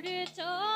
소리 쳐